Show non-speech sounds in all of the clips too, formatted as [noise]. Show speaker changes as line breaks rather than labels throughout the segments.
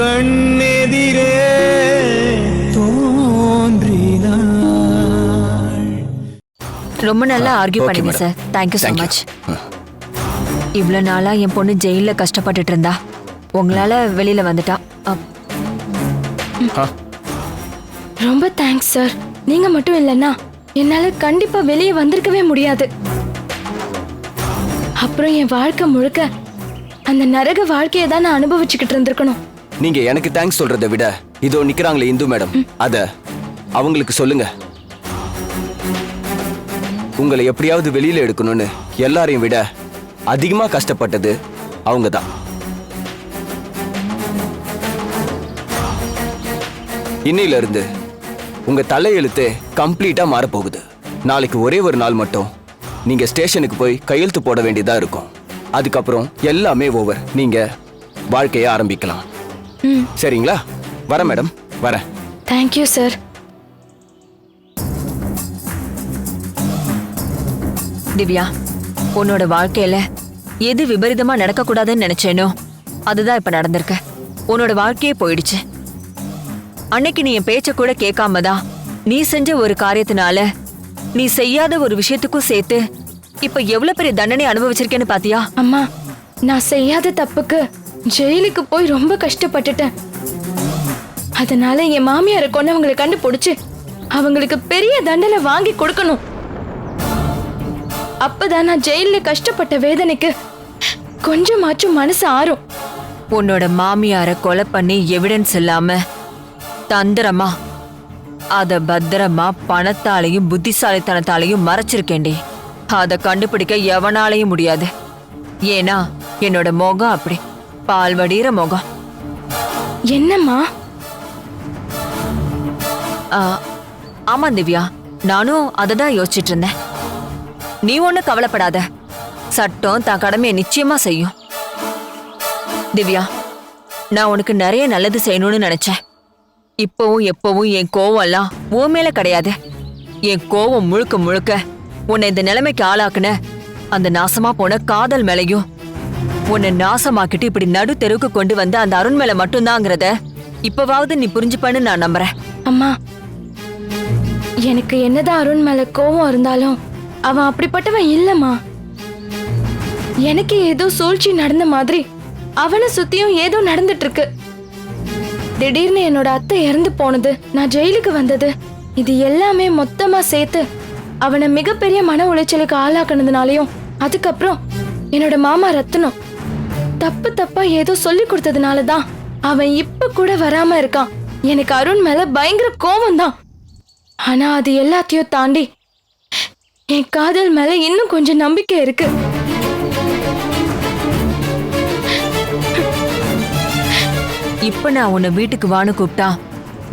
கண்ணெதிரே
ரொம்ப நல்லா ஆர்கியூ பண்ணீங்க. Sir thank you so. மச் இவ்வளோ நாளா என் பொண்ணு ஜெயில கஷ்டப்பட்டுட்டு இருந்தா. உங்களால வெளியில வந்துட்டா. அப்-
ரொம்ப தேங்க்ஸ் சார் நீங்க மட்டும் இல்லைன்னா என்னால கண்டிப்பா வெளியே வந்திருக்கவே முடியாது. அப்புறம் என் வாழ்க்கை முழுக்க அந்த நரக வாழ்க்கையை தான் நான் அனுபவிச்சுக்கிட்டு இருந்திருக்கணும்.
நீங்க எனக்கு தேங்க்ஸ் சொல்றதை விட இதோ நிக்கிறாங்களே இந்து மேடம். அத அவங்களுக்கு சொல்லுங்க. உங்களை எப்படியாவது வெளியில எடுக்கணும்னு எல்லாரையும் விட அதிகமா கஷ்டப்பட்டது அவங்க தான் இன்னையில இருந்து உங்க தலையெழுத்து கம்ப்ளீட்டா மாறப்போகுது. நாளைக்கு ஒரே ஒரு நாள் மட்டும் நீங்க ஸ்டேஷனுக்கு போய் கையெழுத்து போட வேண்டியதா இருக்கும். அதுக்கப்புறம் எல்லாமே ஓவர் நீங்க வாழ்க்கையை ஆரம்பிக்கலாம். சரிங்களா? வரேன் மேடம். வரேன்
தேங்க்யூ சார்
திவ்யா உன்னோட வாழ்க்கையில எது விபரீதமா நடக்கக்கூடாதுன்னு நினைச்சேனோ அதுதான் இப்ப நடந்திருக்கு. உன்னோட வாழ்க்கையே போயிடுச்சு. அன்னைக்கு நீ என் பேச்ச கூட கேட்காம தான் நீ செஞ்ச ஒரு காரியத்தினால நீ செய்யாத ஒரு விஷயத்துக்கும் சேர்த்து இப்ப எவ்வளவு பெரிய தண்டனை அனுபவிச்சிருக்கேன்னு பாத்தியா?
அம்மா நான் செய்யாத தப்புக்கு ஜெயிலுக்கு போய் ரொம்ப கஷ்டப்பட்டுட்டேன். அதனால என் மாமியாரை கொண்டவங்களை கண்டுபிடிச்சு அவங்களுக்கு பெரிய தண்டனை வாங்கி கொடுக்கணும். அப்பதான் நான் ஜெயில கஷ்டப்பட்ட வேதனைக்கு கொஞ்சமாச்சும் மனசு ஆறும்.
உன்னோட மாமியார கொலை பண்ணி எவிடன்ஸ் இல்லாம தந்திரமா? அத பத்திரமா பணத்தாலையும் புத்திசாலித்தனத்தாலையும் மறைச்சிருக்கேண்டி அதை கண்டுபிடிக்க எவனாலையும் முடியாது. ஏன்னா என்னோட முகம் அப்படி. பால் வடிகிற முகம்.
என்னம்மா?
ஆ, ஆமா திவ்யா நானும் அதை தான் யோசிச்சுட்டு இருந்தேன் நீ ஒண்ணு கவலைப்படாத. சட்டம் தான் கடமையை நிச்சயமா செய்யும். திவ்யா நான் உனக்கு நிறைய நல்லது செய்யணும்னு நினைச்சேன். இப்பவும் எப்பவும் என் கோவம் எல்லாம் உன் மேல கிடையாது. என் கோவம் முழுக்க முழுக்க உன்னை இந்த நிலைமைக்கு ஆளாக்குன அந்த நாசமா போன காதல் மேலையும் உன்னை நாசமாக்கிட்டு இப்படி நடு தெருவுக்கு கொண்டு வந்த அந்த அருண் மேல மட்டும்தாங்கிறத இப்பவாவது நீ புரிஞ்சுப்பான்னு நான் நம்புறேன்.
அம்மா எனக்கு என்னதான் அருண் மேல கோவம் இருந்தாலும் அவன் அப்படிப்பட்டவன் இல்லம்மா. எனக்கு ஏதோ சூழ்ச்சி நடந்த மாதிரி அவனை சுத்தியும் ஏதோ நடந்துட்டு இருக்கு திடீர்னு என்னோட அத்தை இறந்து போனது நான் ஜெயிலுக்கு வந்தது இது எல்லாமே மொத்தமா சேர்த்து அவனை மிகப்பெரிய மன உளைச்சலுக்கு ஆளாக்குனதுனாலையும் அதுக்கப்புறம் என்னோட மாமா ரத்னம் தப்பு தப்பா ஏதோ சொல்லி கொடுத்ததுனால தான் அவன் இப்ப கூட வராம இருக்கான். எனக்கு அருண் மேல பயங்கர கோவம் தான் ஆனா அது எல்லாத்தையும் தாண்டி என் காதல் மேல இன்னும் கொஞ்சம் நம்பிக்கை இருக்கு.
இப்ப நான் உன்னை வீட்டுக்கு வான்னு கூப்பிட்டா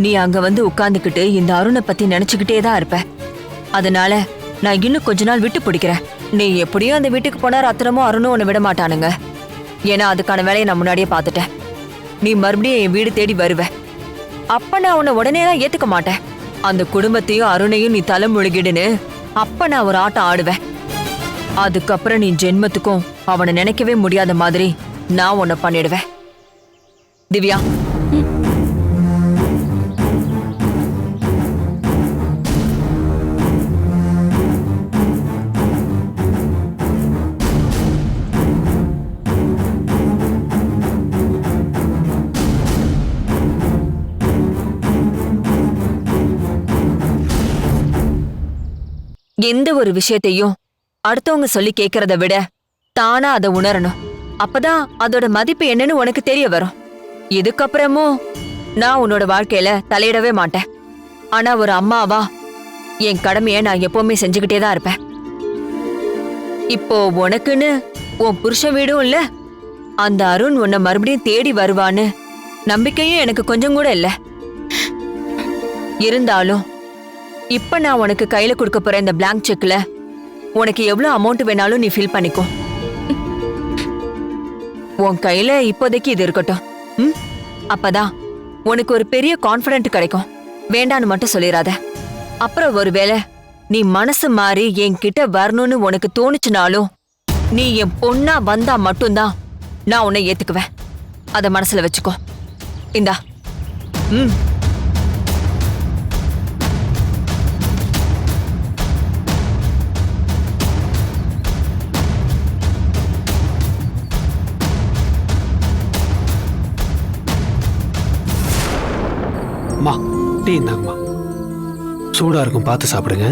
நீ அங்க வந்து உட்கார்ந்துக்கிட்டு இந்த அருணை பத்தி நினைச்சுக்கிட்டே தான் இருப்ப. அதனால நான் இன்னும் கொஞ்ச நாள் விட்டு பிடிக்கிறேன். நீ எப்படியும் அந்த வீட்டுக்கு போனா ரத்னமும் அருணும் உன்னை விட மாட்டானுங்க. ஏன்னா அதுக்கான வேலையை நான் முன்னாடியே பார்த்துட்டேன். நீ மறுபடியும் என் வீடு தேடி வருவ. அப்ப நான் உன்னை உடனே ஏத்துக்க மாட்டேன். அந்த குடும்பத்தையும் அருணையும் நீ தலை முழுகிடுன்னு அப்ப நான் ஒரு ஆட்டம் ஆடுவேன். அதுக்கப்புறம் நீ ஜென்மத்துக்கும் அவனை நினைக்கவே முடியாத மாதிரி நான் உன்னை பண்ணிடுவேன். திவ்யா. எந்த ஒரு விஷயத்தையும் அடுத்தவங்க சொல்லி கேக்குறத விட தானா அதை உணரணும். அப்பதான் அதோட மதிப்பு என்னன்னு உனக்கு தெரிய வரும். இதுக்கப்புறமும் நான் உன்னோட வாழ்க்கையில தலையிடவே மாட்டேன். ஆனா ஒரு அம்மாவா என் கடமையை நான் எப்பவுமே செஞ்சுக்கிட்டே தான் இருப்பேன். இப்போ உனக்குன்னு உன் புருஷன் வீடும் இல்ல அந்த அருண் உன்னை மறுபடியும் தேடி வருவான்னு நம்பிக்கையும் எனக்கு கொஞ்சம் கூட இல்லை. இருந்தாலும் இப்ப நான் உனக்கு கையில கொடுக்க போற இந்த பிளாங்க் செக்ல உனக்கு எவ்வளவு அமௌண்ட் வேணாலும் நீ ஃபில் பண்ணிக்கோ. உன் கையில இப்போதைக்கு இது இருக்கட்டும். ம்? அப்பதான் உனக்கு ஒரு பெரிய கான்ஃபிடென்ட் கிடைக்கும். வேண்டான்னு மட்டும் சொல்லிடாத அப்புறம் ஒருவேளை நீ மனசு மாறி என்கிட்ட வரணும்னு உனக்கு தோணுச்சுனாலும் நீ என் பொண்ணா வந்தா மட்டும்தான் நான் உன்னை ஏத்துக்குவேன். அதை மனசுல வச்சுக்கோ. இந்தா. ம்?
அம்மா டீ இந்தாங்கம்மா. சூடா இருக்கும் பார்த்து சாப்பிடுங்க.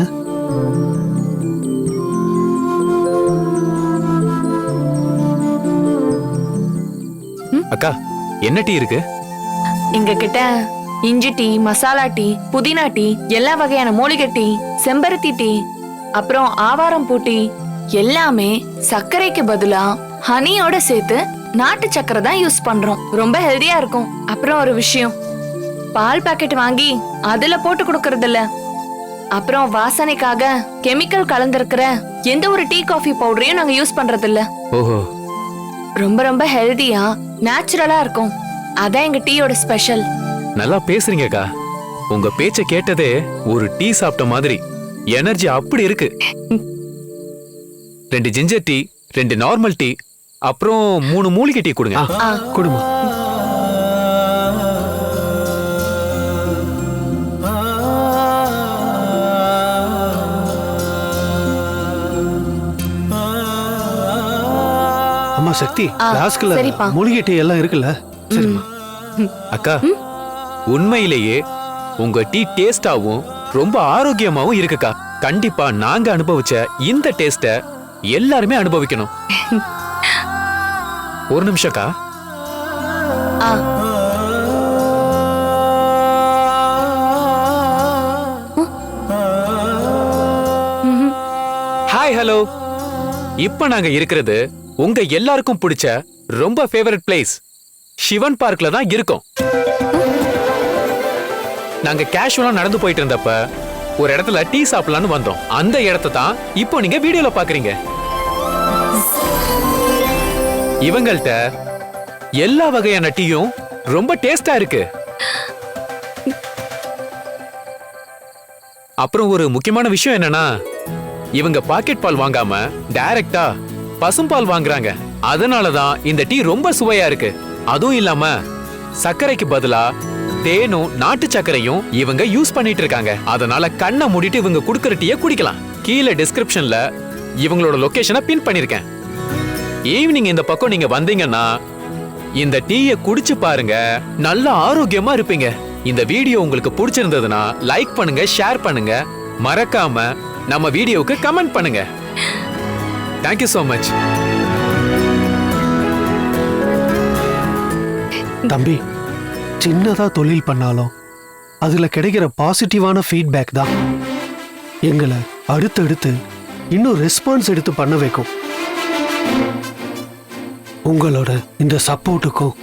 அக்கா என்ன டீ இருக்கு?
எங்க கிட்ட இஞ்சி டீ மசாலா டீ புதினா டீ எல்லா வகையான மூலிகை டீ செம்பருத்தி டீ அப்புறம் ஆவாரம் பூ டீ எல்லாமே சர்க்கரைக்கு பதிலா ஹனியோட சேர்த்து நாட்டு சக்கரை தான் யூஸ் பண்றோம். ரொம்ப ஹெல்தியா இருக்கும். அப்புறம் ஒரு விஷயம் பால் பாக்கெட் வாங்கி அதுல போட்டு கொடுக்கறது இல்ல அப்புறம் வாசனைக்காக கெமிக்கல் கலந்திருக்கிற எந்த ஒரு டீ காஃபி பவுடரையும் நாங்க யூஸ் பண்றது இல்ல
ஓஹோ.
ரொம்ப ரொம்ப ஹெல்தியா நேச்சுரலா இருக்கும். அதான் எங்க டீயோட ஸ்பெஷல்
நல்லா பேசுறீங்க அக்கா. உங்க பேச்ச கேட்டதே ஒரு டீ சாப்பிட்ட மாதிரி. எனர்ஜி அப்படி இருக்கு. ரெண்டு ஜிஞ்சர் டீ ரெண்டு நார்மல் டீ அப்புறம் மூணு மூலிகை டீ கொடுங்க.
கொடுமா. சக்தி. கிளாஸ்க்குள்ள
சரிப்பா.
மூலிகை எல்லாம் இருக்குல்ல? சரிம்மா.
அக்கா உண்மையிலேயே உங்க டீ டேஸ்டாவும் ரொம்ப ஆரோக்கியமாவும் இருக்குக்கா. கண்டிப்பா நாங்க அனுபவிச்ச இந்த டேஸ்ட எல்லாருமே அனுபவிக்கணும். ஒரு நிமிஷம்க்கா
ஆ.
Hi hello. இப்ப நாங்க இருக்கிறது உங்க எல்லாருக்கும் பிடிச்ச ரொம்ப ஃபேவரட் பிளேஸ் சிவன் பார்க்ல தான் இருக்கும். நாங்க கேஷுவலா நடந்து போயிட்டு இருந்தப்ப ஒரு இடத்துல டீ சாப்பிடலாம்னு வந்தோம். அந்த இடத்த தான் இப்போ நீங்க வீடியோல பாக்குறீங்க. இவங்கள்ட்ட எல்லா வகையான டீயும் ரொம்ப டேஸ்டா இருக்கு. அப்புறம் ஒரு முக்கியமான விஷயம் என்னன்னா இவங்க பாக்கெட் பால் வாங்காம டைரக்டா பசும்பால் வாங்குறாங்க. அதனால தான் இந்த டீ ரொம்ப சுவையா இருக்கு. அதுவும் இல்லாம சர்க்கரைக்கு பதிலா தேனும் நாட்டு சர்க்கரையும் இவங்க யூஸ் பண்ணிட்டு இருக்காங்க. அதனால கண்ணை மூடிட்டு இவங்க குடுக்கற டீயை குடிக்கலாம். கீழே டிஸ்கிரிப்ஷன்ல இவங்களோட லொகேஷனை பின் பண்ணிருக்கேன். ஈவினிங் இந்த பக்கம் நீங்க வந்தீங்கன்னா இந்த டீயை குடிச்சு பாருங்க. நல்ல ஆரோக்கியமா இருப்பீங்க. இந்த வீடியோ உங்களுக்கு பிடிச்சிருந்ததுன்னா லைக் பண்ணுங்க ஷேர் பண்ணுங்க. மறக்காம நம்ம வீடியோவுக்கு கமெண்ட் பண்ணுங்க. தேங்க்யூ so மச்
தம்பி சின்னதா தொழில் பண்ணாலும் அதுல கிடைக்கிற பாசிட்டிவான ஃபீட்பேக் தான். எங்களை அடுத்தடுத்து இன்னும் ரெஸ்பான்ஸ் எடுத்து பண்ண வைக்கும். உங்களோட இந்த சப்போர்ட்டுக்கும்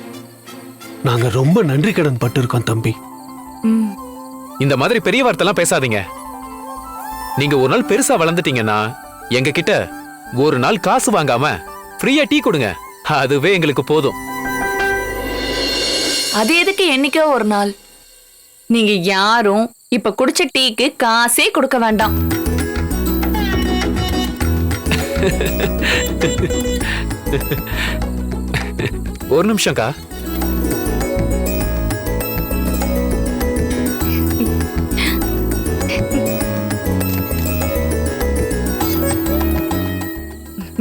நாங்க ரொம்ப நன்றி கடன் பட்டிருக்கோம் தம்பி.
இந்த மாதிரி பெரிய வார்த்தைலாம் பேசாதீங்க. நீங்க ஒரு நாள் பெருசா வளர்ந்துட்டீங்கன்னா எங்க கிட்ட ஒரு நாள் காசு வாங்காம ஃப்ரீயா டீ கொடுங்க. அதுவே எங்களுக்கு போதும்.
அது எதுக்கு என்னைக்கோ ஒரு நாள்? நீங்க யாரும் இப்ப குடிச்ச டீக்கு காசே கொடுக்க வேண்டாம்.
ஒரு நிமிஷம்க்கா.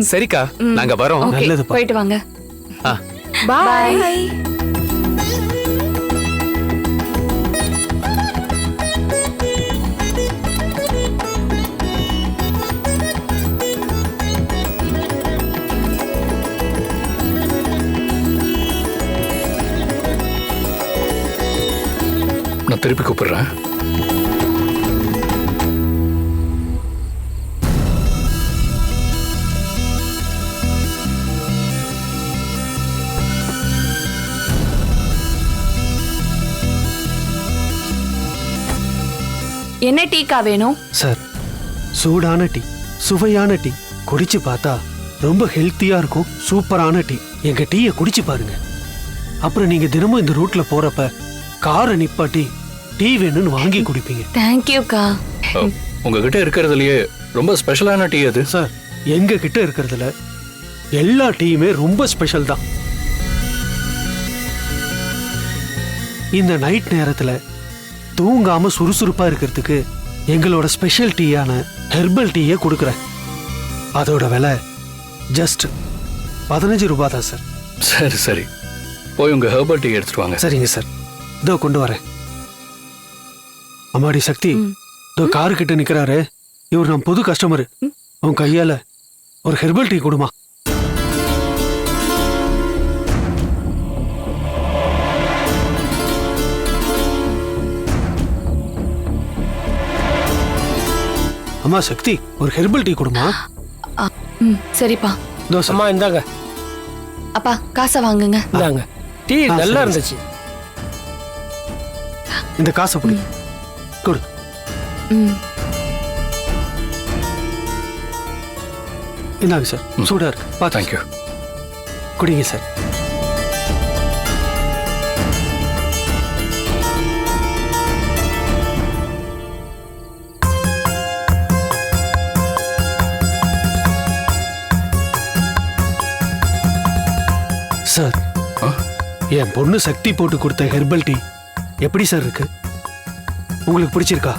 சரிக்கா நாங்க வரோம்.
ஓகே
நல்லதுப்பா.
போயிட்டு வாங்க.
ஆ.
பாய்
நான் திருப்பி கூப்பிடுறேன்.
என்ன டீக்கா வேணும்?
சார் சூடான டீ சுவையான டீ குடிச்சு பார்த்தா ரொம்ப ஹெல்த்தியா இருக்கும் சூப்பரான டீ. எங்க டீயை குடிச்சு பாருங்க. அப்புறம் நீங்க தினமும் இந்த ரூட்ல போறப்ப காரை நிப்பாட்டி டீ வேணும்னு வாங்கி குடிப்பீங்க.
தேங்க்யூக்கா
உங்ககிட்ட இருக்கிறதுலயே ரொம்ப ஸ்பெஷலான டீ அது.
சார் எங்க கிட்ட இருக்கிறதுல எல்லா டீயுமே ரொம்ப ஸ்பெஷல் தான். இந்த நைட் நேரத்துல தூங்காம சுறுசுறுப்பா இருக்கிறதுக்கு எங்களோட ஸ்பெஷல் டீயான ஹெர்பல் டீயே கொடுக்குறேன். அதோட விலை ஜஸ்ட் பதினஞ்சு ரூபாய் தான் சார்
சரி சரி. போய் உங்க ஹெர்பல் டீ எடுத்துட்டு வாங்க.
சரிங்க சார் இதோ கொண்டு வரேன். அம்மாடி சக்தி இதோ காரு கிட்ட நிக்கிறாரு. இவர் நம்ம புது கஸ்டமர் உன் கையால ஒரு ஹெர்பல் டீ கொடுமா. அம்மா சக்தி ஒரு ஹெர்பல் டீ கொடுமா?
ம் சரிப்பா.
இதோ சார்
அம்மா இந்தாங்க.
அப்பா காசை வாங்குங்க.
இந்தாங்க. டீ நல்லா இருந்துச்சு.
இந்த காசை கொடு. கொடு.
ம்.
இந்தாங்க சார். சூடா இருக்கு.
தேங்க்யூ
குடிங்க சார். சார்? என் பொண்ணு சக்தி போட்டு கொடுத்த ஹெர்பல் டீ எப்படி சார் இருக்கு? உங்களுக்கு பிடிச்சிருக்கா?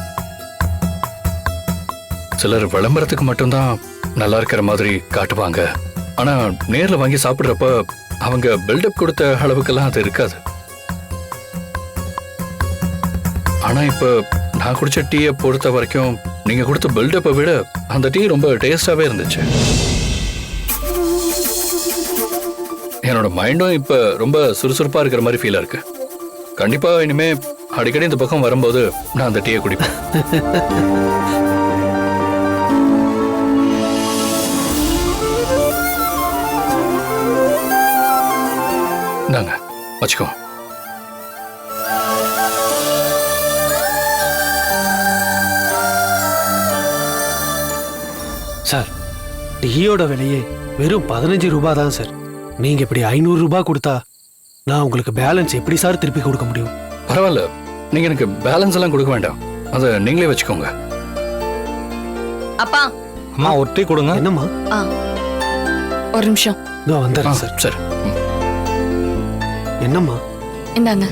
சிலர் விளம்பரத்துக்கு மட்டும்தான் நல்லா இருக்கிற மாதிரி காட்டுவாங்க. ஆனா நேர்ல வாங்கி சாப்பிடுறப்ப அவங்க பில்டப் கொடுத்த அளவுக்கெல்லாம் அது இருக்காது. ஆனா இப்ப நான் குடிச்ச டீயை பொறுத்த வரைக்கும் நீங்க கொடுத்த பில்டப்பை விட அந்த டீ ரொம்ப டேஸ்டாவே இருந்துச்சு. என்னோட மைண்டும் இப்போ ரொம்ப சுறுசுறுப்பாக இருக்கிற மாதிரி ஃபீலாக இருக்கு. கண்டிப்பாக இனிமே அடிக்கடி இந்த பக்கம் வரும்போது நான் அந்த டீயை குடிப்பேன். இந்தாங்க வச்சுக்கோ.
சார் டீயோட விலையே வெறும் பதினஞ்சு ரூபாய் தான் சார். நீங்க இப்படி ஐநூறு ரூபாய் கொடுத்தா நான் உங்களுக்கு பேலன்ஸ் எப்படி சார் திருப்பி கொடுக்க முடியும்?
பரவாயில்ல. நீங்க எனக்கு பேலன்ஸ் எல்லாம் கொடுக்க வேண்டாம். அதை நீங்களே வச்சுக்கோங்க.
அப்பா.
அம்மா ஒரு டீ கொடுங்க.
என்னம்மா?
ஆ.
ஒரு நிமிஷம்.
இதோ
ஆ,
வந்துடுறேன் சார்.
சரி.
என்னம்மா?
இந்தாங்க.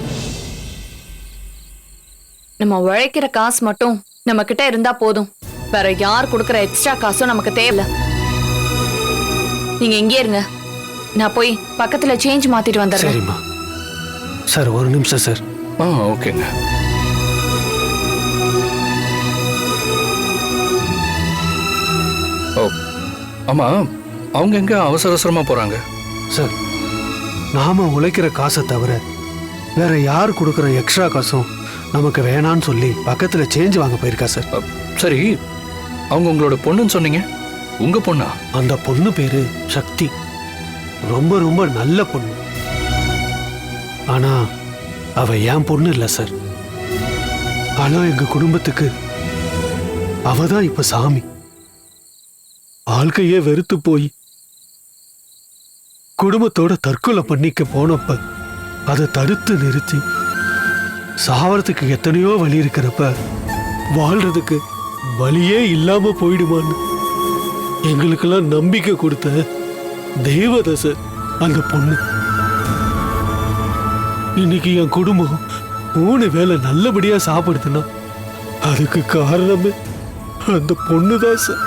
நம்ம உழைக்கிற காசு மட்டும் நம்ம கிட்ட இருந்தா போதும். வேற யார் கொடுக்கற எக்ஸ்ட்ரா காசும் நமக்கு தேவையில்ல. நீங்க இங்கே இருங்க. நான் போய் பக்கத்துல சேஞ்ச் மாத்திட்டு வந்துடுறேன்.
சரிம்மா. சார் ஒரு நிமிஷம் சார்.
ஆ ஓகேங்க. ஓ ஆமா அவங்க எங்க அவசர அவசரமா போறாங்க?
சார் நாம உழைக்கிற காசை தவிர வேற யார் கொடுக்குற எக்ஸ்ட்ரா காசும் நமக்கு வேணான்னு சொல்லி பக்கத்துல சேஞ்ச் வாங்க போயிருக்கா சார்?
அ, சரி அவங்க உங்களோட பொண்ணுன்னு சொன்னீங்க. உங்க பொண்ணா?
அந்த பொண்ணு பேரு சக்தி. ரொம்ப ரொம்ப நல்ல பொண்ணு. ஆனா அவ என் பொண்ணு இல்ல சார். ஆனா எங்க குடும்பத்துக்கு அவதான் இப்ப சாமி. வாழ்க்கையே வெறுத்து போய் குடும்பத்தோட தற்கொலை பண்ணிக்க போனப்ப அதை தடுத்து நிறுத்தி சாவறதுக்கு எத்தனையோ வழி இருக்கிறப்ப வாழ்றதுக்கு வழியே இல்லாம போயிடுமான்னு எங்களுக்கெல்லாம் நம்பிக்கை கொடுத்த தேவதச அந்த பொண்ணு. இன்னைக்கு என் குடும்பம் மூணு வேளை நல்லபடியா சாப்பிடுதுன்னா அதுக்கு காரணமே அந்த பொண்ணுதான் சார்.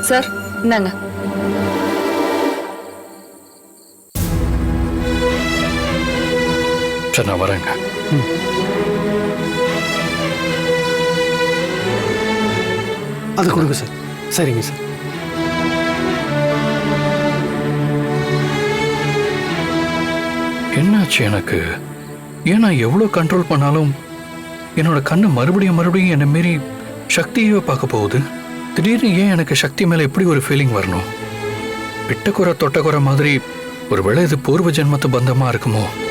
சார் இந்தாங்க.
சரி நான் வரேங்க.
அதை கொடுங்க சார். சரிங்க சார்.
என்னாச்சு எனக்கு? ஏன் நான் எவ்வளோ கண்ட்ரோல் பண்ணாலும் என்னோட கண்ணு மறுபடியும் மறுபடியும் என்னை மீறி சக்தியவே பார்க்க போகுது. திடீர்னு ஏன் எனக்கு சக்தி மேலே இப்படி ஒரு ஃபீலிங் வரணும்? விட்டக்குறை தொட்டக்குறை மாதிரி ஒருவேளை இது பூர்வ ஜென்மத்து பந்தமா இருக்குமோ?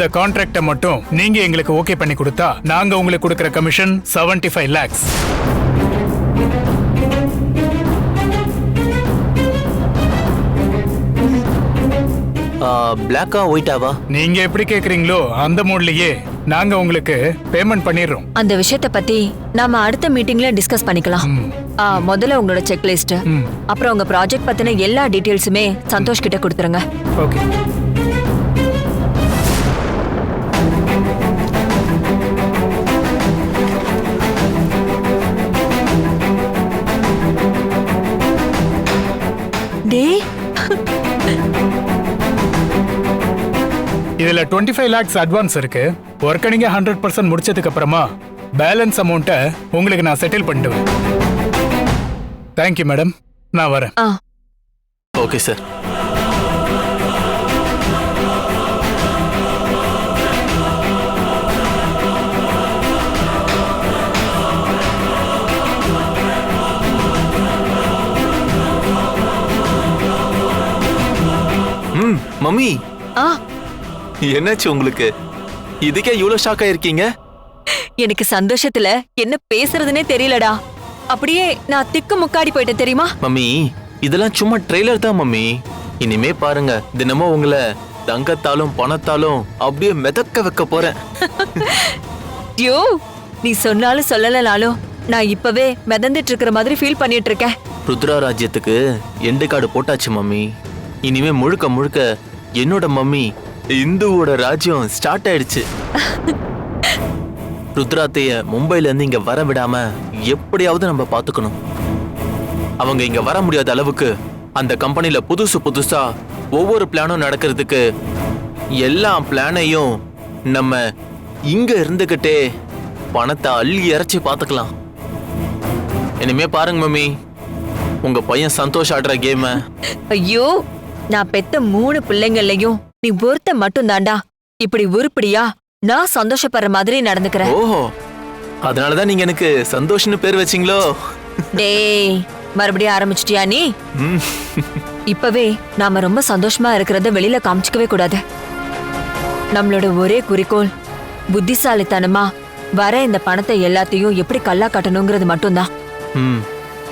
இந்த கான்ட்ராக்ட மட்டும் நீங்க எங்களுக்கு ஓகே பண்ணி கொடுத்தா நாங்க உங்களுக்கு கொடுக்கிற கமிஷன் 75 ஃபைவ் லேக்ஸ்
பிளாக்கா ஒயிட்டாவா
நீங்க எப்படி கேக்குறீங்களோ அந்த மூட்லயே நாங்க உங்களுக்கு பேமெண்ட் பண்ணிடுறோம்.
அந்த விஷயத்த பத்தி நாம அடுத்த மீட்டிங்ல டிஸ்கஸ் பண்ணிக்கலாம். முதல்ல உங்களோட செக் லிஸ்ட்
ம்.
அப்புறம் உங்க ப்ராஜெக்ட் பத்தின எல்லா டீடைல்ஸுமே சந்தோஷ் கிட்ட கொடுத்துருங்க.
ஓகே இதுல 25 ஃபைவ் லேக்ஸ் அட்வான்ஸ் இருக்கு. ஒர்க்கை நீங்க ஹண்ட்ரட் பர்சன்ட் முடிச்சதுக்கு அப்புறமா பேலன்ஸ் அமௌண்ட்டை உங்களுக்கு நான் செட்டில் பண்ணிடுவேன். தேங்க்யூ மேடம் நான் வரேன்.
ஆ.
ஓகே சார் ம் மம்மி.
ஆ.
என்னாச்சு உங்களுக்கு? இதுக்கே இவ்வளவு ஷாக் ஆயிருக்கீங்க?
எனக்கு சந்தோஷத்துல என்ன பேசுறதுனே தெரியலடா. அப்படியே நான் திக்கு முக்காடி போயிட்டேன் தெரியுமா?
மம்மி இதெல்லாம் சும்மா ட்ரெய்லர் தான் மம்மி. இனிமே பாருங்க தினமும் உங்களை தங்கத்தாலும் பணத்தாலும் அப்படியே மிதக்க வைக்க போறேன். [laughs]
ஐயோ நீ சொன்னாலும் சொல்லலனாலும் நான் இப்பவே மிதந்துட்டு இருக்கிற மாதிரி ஃபீல் பண்ணிட்டு இருக்கேன்.
ருத்ரா ராஜ்யத்துக்கு எண்டு கார்டு போட்டாச்சு மம்மி. இனிமே முழுக்க முழுக்க என்னோட மம்மி இந்துவோட ராஜ்யம் ஸ்டார்ட் ஆயிடுச்சு. [laughs] ருத்ராத்தைய மும்பைல இருந்து இங்க வர விடாம எப்படியாவது நம்ம பாத்துக்கணும். அவங்க இங்க வர முடியாத அளவுக்கு அந்த கம்பெனில புதுசு புதுசா ஒவ்வொரு பிளானும் நடக்கிறதுக்கு எல்லா பிளானையும் நம்ம இங்க இருந்துகிட்டே பணத்தை அள்ளி இறைச்சி பாத்துக்கலாம். இனிமே பாருங்க மம்மி உங்க பையன் சந்தோஷ் ஆடுற கேம
ஐயோ நான் பெத்த மூணு பிள்ளைங்கள்லயும் நீ ஒருத்த மட்டும் தாண்டா இப்படி உருப்படியா நான் சந்தோஷப்படுற மாதிரி நடந்துக்கிறேன்
ஓஹோ. அதனாலதான் நீங்க எனக்கு சந்தோஷ்னு பேர் வச்சீங்களோ?
டேய் மறுபடியும் ஆரம்பிச்சிட்டியா நீ. இப்பவே நாம ரொம்ப சந்தோஷமா இருக்கிறத வெளியில காமிச்சிக்கவே கூடாது. நம்மளோட ஒரே குறிக்கோள் புத்திசாலித்தனமா வர இந்த பணத்தை எல்லாத்தையும் எப்படி கல்லா கட்டணுங்கிறது மட்டும்தான்.
ம்.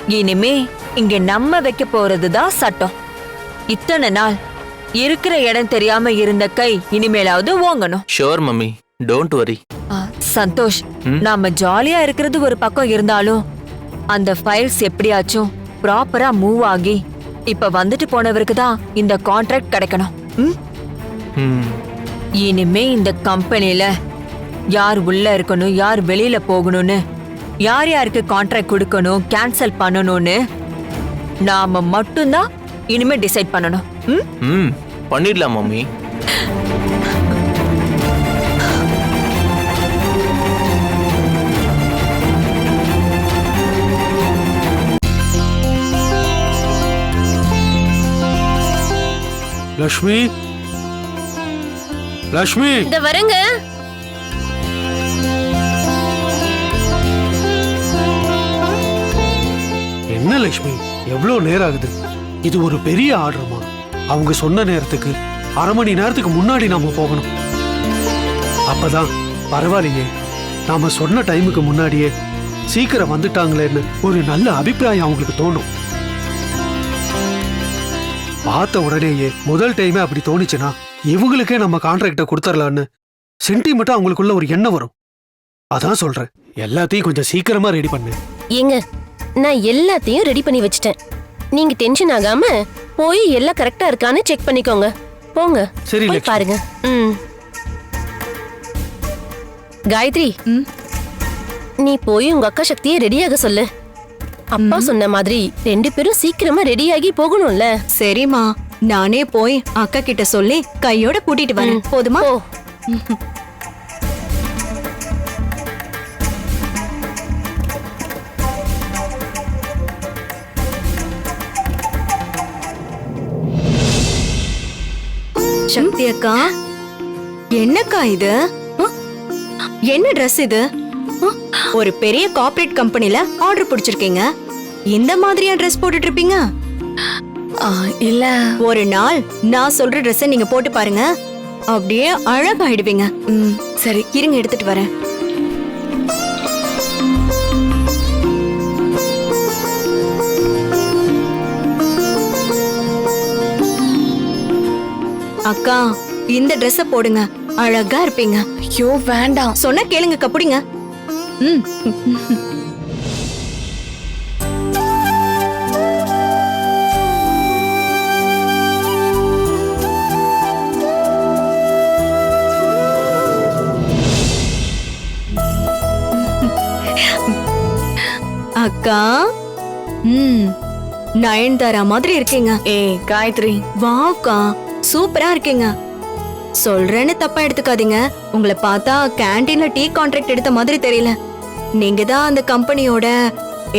இனிமே இங்க நம்ம வைக்க போறதுதான் சட்டம். இத்தனை நாள் இருக்கிற இடம் தெரியாம இருந்த கை இனிமேலாவது ஓங்கணும்.
Sure mummy don't worry
Santhosh நாம ஜாலியா இருக்கிறது ஒரு பக்கம் இருந்தாலும் அந்த ஃபைல்ஸ் எப்படியாச்சும் ப்ராப்பரா மூவ் ஆகி இப்ப வந்துட்டு போனவருக்கு தான் இந்த கான்ட்ராக்ட் கிடைக்கணும். ம்?
ம்.
இனிமே இந்த கம்பெனில யார் உள்ள இருக்கணும் யார் வெளியில போகணும்னு யார் யாருக்கு கான்ட்ராக்ட் கொடுக்கணும் கேன்சல் பண்ணணும்னு நாம மட்டும்தான் இனிமே டிசைட் பண்ணணும். ம்?
ம் பண்ணிடலாம் மம்மி.
லக்ஷ்மி? லக்ஷ்மி?
இந்த வரங்க.
என்ன லக்ஷ்மி? எவ்வளோ நேரம் ஆகுது? இது ஒரு பெரிய ஆர்டர்மா? அவங்க சொன்ன நேரத்துக்கு அரை மணி நேரத்துக்கு முன்னாடி நாம போகணும். அப்பதான் பரவாயில்லையே நாம சொன்ன டைமுக்கு முன்னாடியே சீக்கிரம் வந்துட்டாங்களேன்னு ஒரு நல்ல அபிப்பிராயம் அவங்களுக்கு தோணும். பார்த்த உடனேயே முதல் டைமே அப்படி தோணுச்சுன்னா இவங்களுக்கே நம்ம கான்ட்ராக்டை கொடுத்துடலான்னு சென்டிமெண்ட்டா அவங்களுக்குள்ள ஒரு எண்ணம் வரும். அதான் சொல்றேன் எல்லாத்தையும் கொஞ்சம் சீக்கிரமா ரெடி பண்ணு.
ஏங்க நான் எல்லாத்தையும் ரெடி பண்ணி வச்சிட்டேன். நீங்க டென்ஷன் ஆகாம போய் எல்லாம் கரெக்டா இருக்கான்னு செக் பண்ணிக்கோங்க. போங்க.
சரி,
போய். பாருங்க. ம். காயத்ரி நீ போய் உங்க அக்கா சக்தியை ரெடியாக சொல்லு. அப்பா சொன்ன மாதிரி ரெண்டு பேரும் சீக்கிரமா ரெடியாகி போகணும்ல.
சரிம்மா. நானே போய் அக்கா கிட்ட சொல்லி கையோட கூட்டிட்டு வரேன். போதுமா? சக்தி அக்கா? என்னக்கா இது? என்ன Dress இது? ஒரு பெரிய கார்ப்பரேட் கம்பெனில ஆர்டர் பிடிச்சிருக்கீங்க. இந்த மாதிரியா Dress போட்டுட்டு இருப்பீங்க
இல்ல.
ஒரு நாள் நான் சொல்ற Dress நீங்க போட்டு பாருங்க. அப்படியே அழகாயிடுவீங்க.
சரி
இருங்க எடுத்துட்டு வரேன். அக்கா இந்த Dress-அ போடுங்க. அழகா இருப்பீங்க.
ஐயோ வேண்டாம்.
சொன்ன கேளுங்க கப்புடிங்க ம். அக்கா ம். நயன்தாரா மாதிரி இருக்கீங்க.
ஏய் காயத்ரி.
வாவ்க்கா சூப்பரா இருக்கீங்க. சொல்றேன்னு தப்பா எடுத்துக்காதீங்க. உங்களை பார்த்தா கேண்டீன்ல டீ கான்ட்ராக்ட் எடுத்த மாதிரி தெரியல. நீங்க தான் அந்த கம்பெனியோட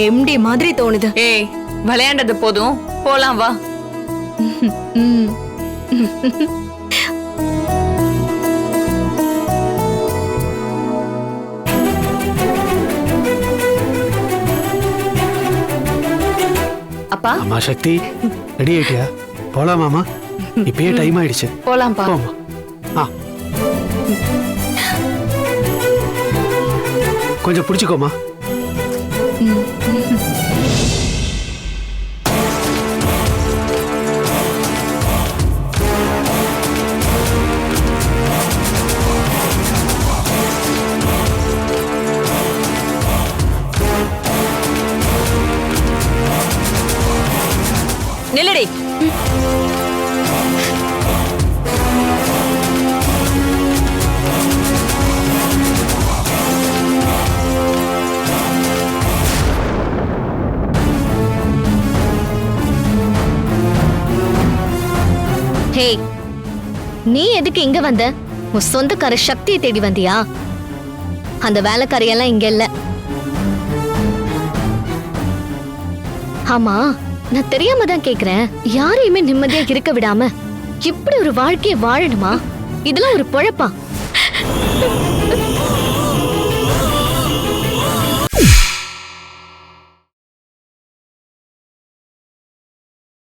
எம்டி மாதிரி தோணுது.
ஏய் விளையாண்டது போதும். போலாம் வா.
அப்பா
அம்மா சக்தி ரெடி ஆயிட்டியா? போலாமாமா இப்பயே டைம் ஆயிடுச்சு.
போலாம்ப்பா.
போமா ஆ. கொஞ்சம் பிடிச்சிக்கோமா
நீ எதுக்கு இங்க வந்த? உன் சொந்தக்கார சக்தியை தேடி வந்தியா? அந்த வேலைக்காரையெல்லாம் இங்க இல்ல. ஆமா நான் தெரியாம தான் கேக்குறேன். யாரையுமே நிம்மதியா இருக்க விடாம இப்படி ஒரு வாழ்க்கைய வாழணுமா? இதெல்லாம் ஒரு பொழப்பா?